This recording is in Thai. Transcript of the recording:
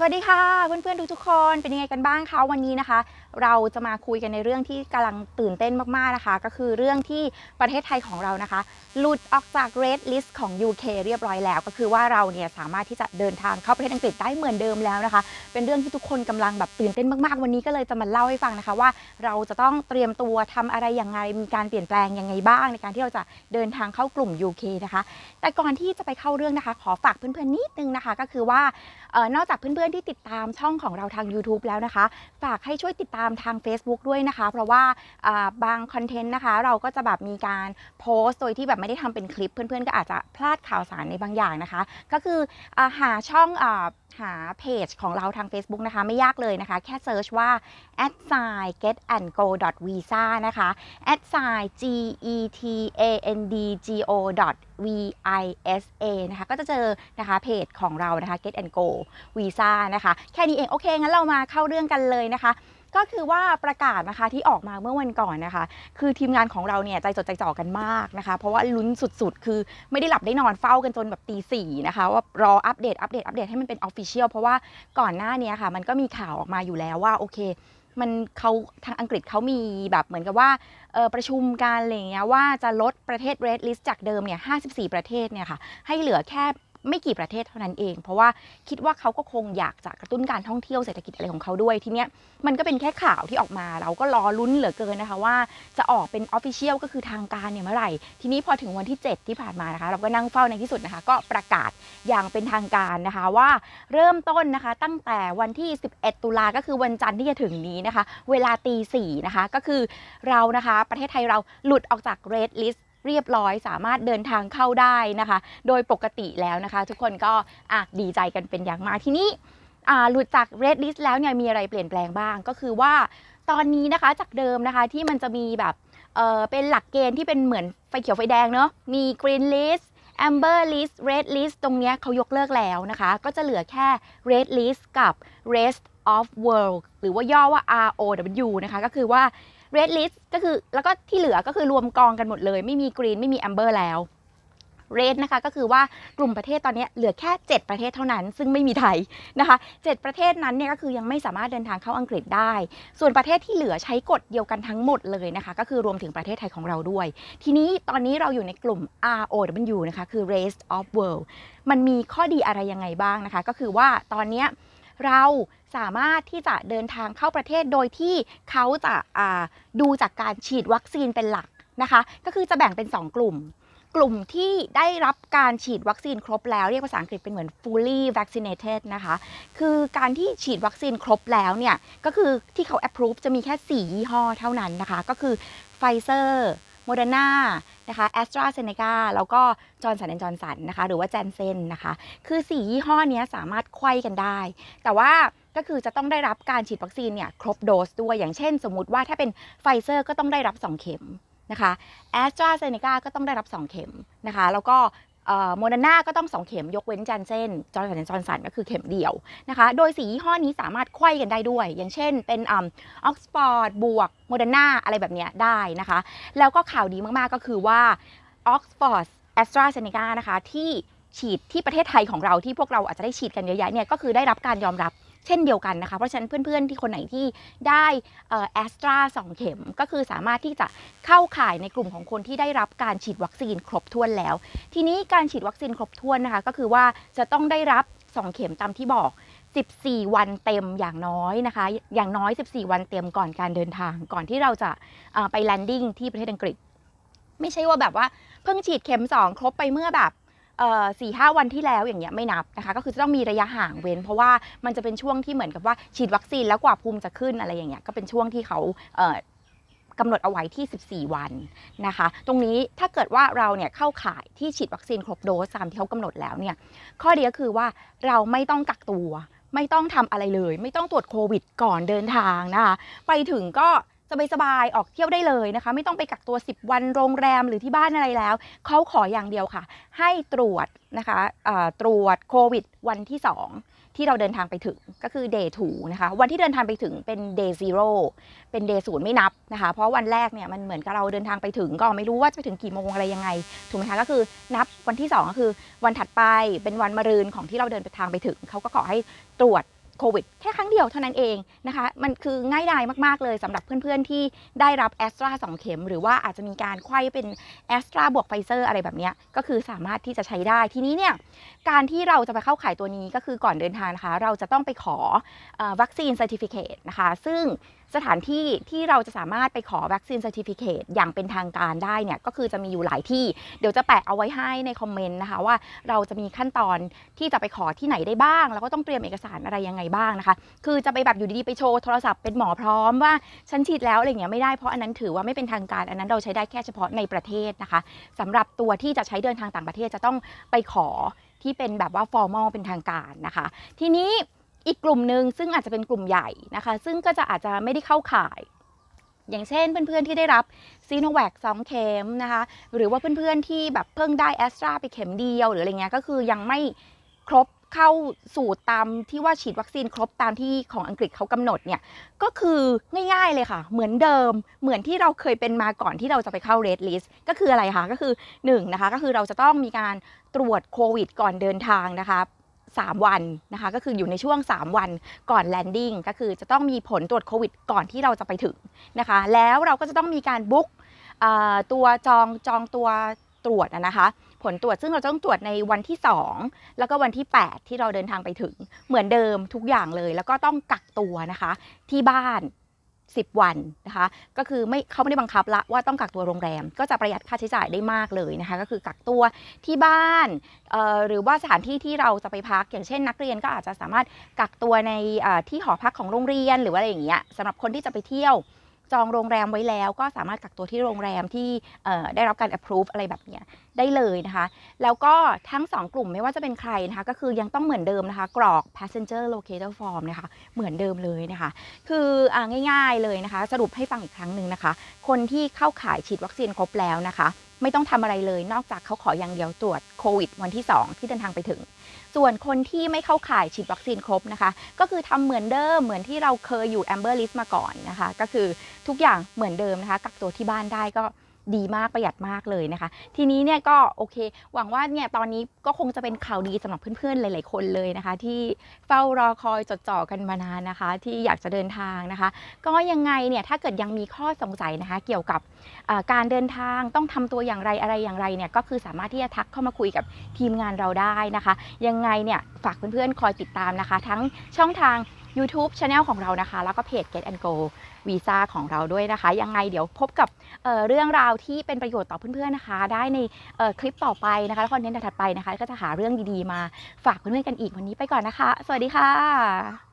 สวัสดีค่ะเพื่อนๆทุกๆคนเป็นยังไงกันบ้างคะวันนี้นะคะ เราจะมาคุยกันในเรื่องที่กำลังตื่นเต้นมากๆนะคะ ก็คือเรื่องที่ประเทศไทยของเรานะคะ หลุดออกจาก Red List ของ UK เรียบร้อยแล้ว ก็คือว่าเราเนี่ยสามารถที่จะเดินทางเข้าประเทศอังกฤษได้เหมือนเดิมแล้วนะคะ เป็นเรื่องที่ทุกคนกำลังแบบตื่นเต้นมากๆ วันนี้ก็เลยจะมาเล่าให้ฟังนะคะว่า เราจะต้องเตรียมตัวทำอะไรอย่างไรมีการเปลี่ยนแปลงยังไงบ้าง ในการที่เราจะเดินทางเข้ากลุ่ม UK นะคะ แต่ก่อนที่จะไปเข้าเรื่องนะคะ ขอฝากเพื่อนๆนิดนึงนะคะ ก็คือว่าออนอกจากเพื่อนๆที่ติดตามช่องของเราทาง YouTube แล้วนะคะ ฝากให้ช่วยติดตามามทาง Facebook ด้วยนะคะ เพราะว่าบางคอนเทนต์นะคะ เราก็จะแบบมีการโพสต์โดยที่แบบไม่ได้ทำเป็นคลิป เพื่อนๆ ก็อาจจะพลาดข่าวสารในบางอย่างนะคะ ก็คืออหาช่องอหาเพจของเราทาง Facebook นะคะ ไม่ยากเลยนะคะ แค่เซิร์ชว่า at sign get and go visa นะคะ at sign g e t a n d g o v i s a นะคะ ก็จะเจอนะคะเพจของเรานะคะ get and go visa นะคะ แค่นี้เอง โอเค งั้นเรามาเข้าเรื่องกันเลยนะคะ ก็คือว่าประกาศนะคะที่ออกมาเมื่อวันก่อนนะคะ คือทีมงานของเราเนี่ยใจจดใจจ่อกันมากนะคะ เพราะว่าลุ้นสุดๆ คือไม่ได้หลับได้นอนเฝ้ากันจนแบบตีสี่นะคะ ว่ารออัปเดตอัปเดตอัปเดตให้มันเป็นออฟฟิเชียลเพราะว่าก่อนหน้าเนี้ยค่ะ มันก็มีข่าวออกมาอยู่แล้วว่าโอเคมันเขาทางอังกฤษเขามีแบบเหมือนกับว่าประชุมกันอะไรเงี้ยว่าจะลดประเทศ Red List จากเดิมเนี่ย54 ประเทศเนี่ยค่ะให้เหลือแค่ ไม่กี่ประเทศเท่านั้นเอง เพราะว่าคิดว่าเขาก็คงอยากจะกระตุ้นการท่องเที่ยวเศรษฐกิจอะไรของเขาด้วยทีเนี้ยมันก็เป็นแค่ข่าวที่ออกมาเราก็รอลุ้นเหลือเกินนะคะว่าจะออกเป็นออฟฟิเชียลก็คือทางการเนี่ยเมื่อไหร่ ทีนี้พอถึงวันที่ 7 ที่ผ่านมานะคะ เราก็นั่งเฝ้าในที่สุดนะคะ ก็ประกาศอย่างเป็นทางการนะคะว่าเริ่มต้นนะคะตั้งแต่วันที่ 11 ตุลาก็คือวันจันทร์ที่จะถึงนี้นะคะ เวลาตีสี่นะคะก็คือเรานะคะ ประเทศไทยเราหลุดออกจาก Red List เรียบร้อยสามารถเดินทางเข้าได้นะคะ โดยปกติแล้วนะคะ ทุกคนก็อะดีใจกันเป็นอย่างมากที่นี้หลุดจาก Red List แล้วเนี่ยมีอะไรเปลี่ยนแปลงบ้างก็คือว่าตอนนี้นะคะจากเดิมนะคะที่มันจะมีแบบเออเป็นหลักเกณฑ์ที่เป็นเหมือนไฟเขียวไฟแดงเนาะมี Green List Amber List Red List ตรงเนี้ยเขายกเลิกแล้วนะคะ ก็จะเหลือแค่ Red List กับ Rest of World หรือว่าย่อว่า ROW นะคะ ก็คือว่า Red List ก็คือแล้วก็ที่เหลือก็คือรวมกองกันหมดเลย ไม่มี Green ไม่มี Amber แล้ว Red นะคะก็คือว่ากลุ่มประเทศตอนนี้เหลือแค่ 7 ประเทศเท่านั้น ซึ่งไม่มีไทยนะคะ 7 ประเทศนั้นเนี่ยก็คือยังไม่สามารถเดินทางเข้าอังกฤษได้ ส่วนประเทศที่เหลือใช้กฎเดียวกันทั้งหมดเลยนะคะ ก็คือรวมถึงประเทศไทยของเราด้วย ทีนี้ตอนนี้เราอยู่ในกลุ่ม ROW นะคะคือ Rest of World มันมีข้อดีอะไรยังไงบ้างนะคะ ก็คือว่าตอนเนี้ย เราสามารถที่จะเดินทางเข้าประเทศโดยที่เขาจะาดูจากการฉีดวัคซีนเป็นหลักนะคะ ก็คือจะแบ่งเป็น 2 กลุ่ม กลุ่มที่ได้รับการฉีดวัคซีนครบแล้ว เรียกภาษาอังกฤษเป็นเหมือน fully vaccinated นะคะ คือการที่ฉีดวัคซีนครบแล้วเนี่ย ก็คือที่เขา approve จะมีแค่ 4 ยี่ห้อเท่านั้นนะคะ ก็คือ Pfizer Moderna นะคะ AstraZeneca แล้วก็ Johnson Johnson นะคะ หรือว่า Janssen นะคะ คือ 4 ยี่ห้อนี้สามารถไข้กันได้ แต่ว่าก็คือจะต้องได้รับการฉีดวัคซีนเนี่ยครบโดสด้วย อย่างเช่น สมมุติว่าถ้าเป็นไฟเซอร์ก็ต้องได้รับ 2 เข็มนะคะแอสตราเซเนกาก็ต้องได้รับ 2 เข็มนะคะ แล้วก็ โมเดอร์นาก็ต้อง 2 เข็มยกเว้นจันเซนจอร์แดนจอร์สันก็คือเข็มเดียวนะคะ โดยสียี่ห้อนี้สามารถไขว้กันได้ด้วย อย่างเช่นเป็นออกซฟอร์ดบวกโมเดอร์นาอะไรแบบนี้ได้นะคะ แล้วก็ข่าวดีมาก ๆ ก็คือว่าออกซฟอร์ดแอสตราเซเนกานะคะที่ฉีดที่ประเทศไทยของเราที่พวกเราอาจจะได้ฉีดกันเยอะๆเนี่ยก็คือได้รับการยอมรับ เช่นเดียวกันนะคะ เพราะฉะนั้นเพื่อนๆที่คนไหนที่ได้แอสตราสองเข็มก็คือสามารถที่จะเข้าข่ายในกลุ่มของคนที่ได้รับการฉีดวัคซีนครบถ้วนแล้ว ทีนี้การฉีดวัคซีนครบถ้วนนะคะ ก็คือว่าจะต้องได้รับ 2 เข็มตามที่บอก 14 วันเต็มอย่างน้อยนะคะ อย่างน้อย 14 วันเต็มก่อนการเดินทาง ก่อนที่เราจะไปแลนดิ้งที่ประเทศอังกฤษ ไม่ใช่ว่าแบบว่าเพิ่งฉีดเข็ม 2 ครบไปเมื่อแบบ สี่ห้าวันที่แล้วอย่างเงี้ยไม่นับนะคะ ก็คือจะต้องมีระยะห่างเว้น เพราะว่ามันจะเป็นช่วงที่เหมือนกับว่าฉีดวัคซีนแล้วกว่าภูมิจะขึ้นอะไรอย่างเงี้ยก็เป็นช่วงที่เขากำหนดเอาไว้ที่ 14 วันนะคะ ตรงนี้ถ้าเกิดว่าเราเนี่ยเข้าข่ายที่ฉีดวัคซีนครบโดสตามที่เขากำหนดแล้วเนี่ย ข้อดีก็คือว่าเราไม่ต้องกักตัว ไม่ต้องทำอะไรเลย ไม่ต้องตรวจโควิดก่อนเดินทางนะคะ ไปถึงก็ สบายๆออกเที่ยวได้เลยนะคะ ไม่ต้องไปกักตัว 10 วันโรงแรมหรือที่บ้านอะไรแล้ว เขาขออย่างเดียวค่ะ ให้ตรวจนะคะตรวจโควิดวันที่ 2 ที่เราเดินทางไปถึงก็คือ day 2นะคะ วันที่เดินทางไปถึงเป็น day zero เป็น day ศูนย์ไม่นับนะคะ เพราะวันแรกเนี่ยมันเหมือนกับเราเดินทางไปถึงก็ไม่รู้ว่าจะไปถึงกี่โมงอะไรยังไงถูกไหมคะก็คือนับวันที่ 2 ก็คือวันถัดไปเป็นวันมะรืนของที่เราเดินทางไปถึงเขาก็ขอให้ตรวจ โควิดแค่ครั้งเดียวเท่านั้นเองนะคะ มันคือง่ายดายมากๆเลยสำหรับเพื่อนๆ ที่ได้รับแอสตราสองเข็ม หรือว่าอาจจะมีการไข้เป็นแอสตราบวกไฟเซอร์อะไรแบบนี้ก็คือสามารถที่จะใช้ได้ทีนี้เนี่ยการที่เราจะไปเข้าขายตัวนี้ก็คือก่อนเดินทางนะคะเราจะต้องไปขอเออวัคซีนเซอร์ติฟิเคตนะคะซึ่งสถานที่ที่เราจะสามารถไปขอวัคซีนเซอร์ติฟิเคตอย่างเป็นทางการได้เนี่ยก็คือจะมีอยู่หลายที่ เดี๋ยวจะแปะเอาไว้ให้ในคอมเมนต์นะคะว่าเราจะมีขั้นตอนที่จะไปขอที่ไหนได้บ้าง แล้วก็ต้องเตรียมเอกสารอะไรยังไงบ้างนะคะ คือจะไปแบบอยู่ดีๆไปโชว์โทรศัพท์เป็นหมอพร้อมว่าฉันฉีดแล้วอะไรเงี้ยไม่ได้เพราะอันนั้นถือว่าไม่เป็นทางการอันนั้นเราใช้ได้แค่เฉพาะในประเทศนะคะสำหรับตัวที่จะใช้เดินทางต่างประเทศจะต้องไปขอที่เป็นแบบว่า formal เป็นทางการนะคะ ทีนี้อีกกลุ่มหนึ่งซึ่งอาจจะเป็นกลุ่มใหญ่นะคะ ซึ่งก็จะอาจจะไม่ได้เข้าข่าย อย่างเช่นเพื่อนๆที่ได้รับซีโนแวคสองเข็มนะคะ หรือว่าเพื่อนๆที่แบบเพิ่งได้แอสตราไปเข็มเดียวหรืออะไรเงี้ยก็คือยังไม่ครบ เข้าสูตรตามที่ว่าฉีดวัคซีนครบตามที่ของอังกฤษเขากำหนดเนี่ยก็คือง่ายๆเลยค่ะ เหมือนเดิมเหมือนที่เราเคยเป็นมาก่อนที่เราจะไปเข้า red list ก็คืออะไรคะก็คือ1นะคะก็คือเราจะต้องมีการตรวจโควิด ก่อนเดินทางนะคะ3 วันนะคะก็คืออยู่ในช่วง 3 วันก่อนแลนดิ้งก็คือจะต้องมีผลตรวจโควิด ก่อนที่เราจะไปถึงนะคะแล้วเราก็จะต้องมีการบุ๊กตัวจองจองตัวตรวจนะคะ ผลตรวจซึ่งเราจะต้องตรวจในวันที่ 2 แล้วก็วันที่ 8 ที่เราเดินทางไปถึง เหมือนเดิมทุกอย่างเลย แล้วก็ต้องกักตัวนะคะ ที่บ้าน 10 วันนะคะ ก็คือไม่เขาไม่ได้บังคับละว่าต้องกักตัวโรงแรม ก็จะประหยัดค่าใช้จ่ายได้มากเลยนะคะ ก็คือกักตัวที่บ้านหรือว่าสถานที่ที่เราจะไปพักอย่างเช่น นักเรียนก็อาจจะสามารถกักตัวในที่หอพักของโรงเรียนหรือว่าอะไรอย่างเงี้ยสำหรับคนที่จะไปเที่ยวจองโรงแรมไว้แล้ว ก็สามารถกักตัวที่โรงแรมที่ได้รับการ approve อะไรแบบเนี้ย ได้เลยนะคะ แล้วก็ทั้ง 2 กลุ่มไม่ว่าจะเป็นใครนะคะ ก็คือยังต้องเหมือนเดิมนะคะ กรอก passenger locator form นะคะ เหมือนเดิมเลยนะคะ คืออง่ายๆเลยนะคะ สรุปให้ฟังอีกครั้งหนึ่งนะคะ คนที่เข้าข่ายฉีดวัคซีนครบแล้วนะคะ ไม่ต้องทำอะไรเลยนอกจากเขาขออย่างเดียวตรวจโควิดวันที่ 2 ที่เดินทางไปถึง ส่วนคนที่ไม่เข้าข่ายฉีดวัคซีนครบนะคะ ก็คือทำเหมือนเดิมเหมือนที่เราเคยอยู่ Amber List มาก่อนนะคะ ก็คือทุกอย่างเหมือนเดิมนะคะกักตัวที่บ้านได้ก็ ดีมากประหยัดมากเลยนะคะ ทีนี้เนี่ยก็โอเค หวังว่าเนี่ยตอนนี้ก็คงจะเป็นข่าวดีสำหรับเพื่อนๆหลาย ๆ คนเลยนะคะ ที่เฝ้ารอคอยจดจ่อกันมานานนะคะ ที่อยากจะเดินทางนะคะ ก็ยังไงเนี่ยถ้าเกิดยังมีข้อสงสัยนะคะ เกี่ยวกับการเดินทางต้องทำตัวอย่างไรอะไรอย่างไรเนี่ยก็คือสามารถที่จะทักเข้ามาคุยกับทีมงานเราได้นะคะ ยังไงเนี่ยฝากเพื่อนๆคอยติดตามนะคะ ทั้งช่องทาง YouTube Channel ของเรานะคะ แล้วก็เพจ Get and Go Visa ของเราด้วยนะคะ ยังไงเดี๋ยวพบกับเเรื่องราวที่เป็นประโยชน์ต่อเพื่อนๆนะคะ ได้ในคลิปต่อไปนะคะและคอนเทนต์ถัดไปนะคะ ก็จะหาเรื่องดีๆมาฝากเพื่อนๆกันอีกวันนี้ไปก่อนนะคะ สวัสดีค่ะ